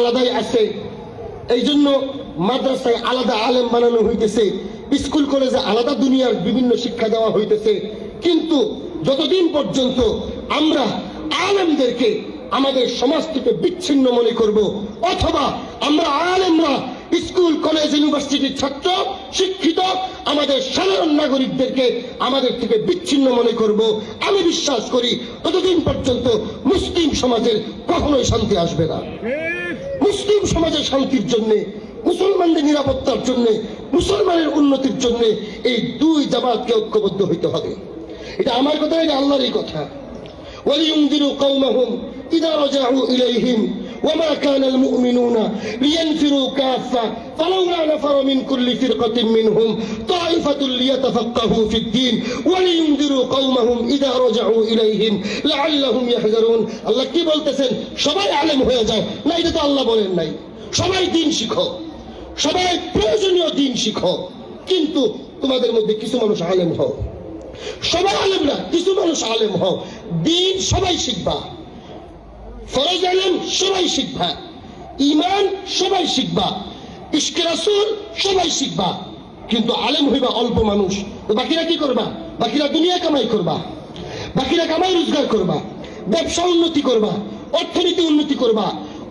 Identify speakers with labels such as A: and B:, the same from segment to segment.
A: আলাদাই আছে। এই জন্য মাদ্রাসায় আলাদা আলেম বানানো হইতেছে, স্কুল, কলেজে আলাদা দুনিয়ার বিভিন্ন শিক্ষা দেওয়া হইতেছে। কিন্তু যতদিন পর্যন্ত আমরা আলেমদেরকে আমাদের সমাজ থেকে বিচ্ছিন্ন মনে করব, অথবা আমরা আলেমরা স্কুল, কলেজ, ইউনিভার্সিটির ছাত্র, শিক্ষিত, আমাদের সাধারণ নাগরিকদেরকে আমাদের থেকে বিচ্ছিন্ন মনে করব, আমি বিশ্বাস করি ততদিন পর্যন্ত মুসলিম সমাজের কখনোই শান্তি আসবে না। মুসলিম সমাজে শান্তির জন্য, মুসলমানদের নিরাপত্তার জন্য, মুসলমানের উন্নতির জন্য এই দুই জামাতকে ঐক্যবদ্ধ হইতে হবে। এটা আমার কথা, এটা আল্লাহরই কথা। ওয়ালিউমদিরু কৌমাহুম ইদা রাজাউ ইলাইহিম وما كان المؤمنون لينفروا كافة فلولا نفر من كل فرقة منهم طائفة ليتفقهوا في الدين ولينذروا قومهم إذا رجعوا إليهم لعلهم يحذرون الله কি বলতেছেন সবাই আলেম হয়ে যাও না এটা তো আল্লাহ বলেন নাই সবাই দিন শিখো সবাই প্রয়োজনীয় দিন শিখো কিন্তু তোমাদের মধ্যে কিছু মানুষ আলেম হও সবাই আলেম না কিছু মানুষ আলেম হও দিন সবাই শিখবা ফরজ আলেম সবাই শিখবা, ইমান সবাই শিখবা, ইশকে সবাই শিখবা, কিন্তু আলেম হইবা অল্প মানুষ। বাকিরা কি করবা? বাকিরা দুনিয়া কামাই করবা, বাকিরা কামাই রোজগার করবা, ব্যবসা উন্নতি করবা, অর্থনীতি উন্নতি করবা,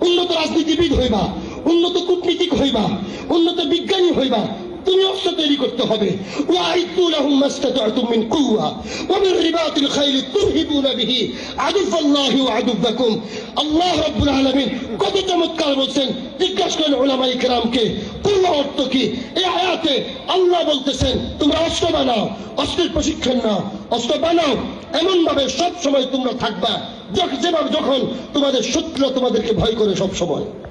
A: উন্নত রাজনীতিবিদ হইবা, উন্নত কূটনীতিক হইবা, উন্নত বিজ্ঞানী হইবা আল্লাহ বলতেছেন, তোমরা অস্ত্র বানাও, অস্ত্রের প্রশিক্ষণ নাও, অস্ত্র বানাও এমন ভাবে সব সময় তোমরা থাকবা যেভাবে যখন তোমাদের শত্রুরা তোমাদেরকে ভয় করে সব সময়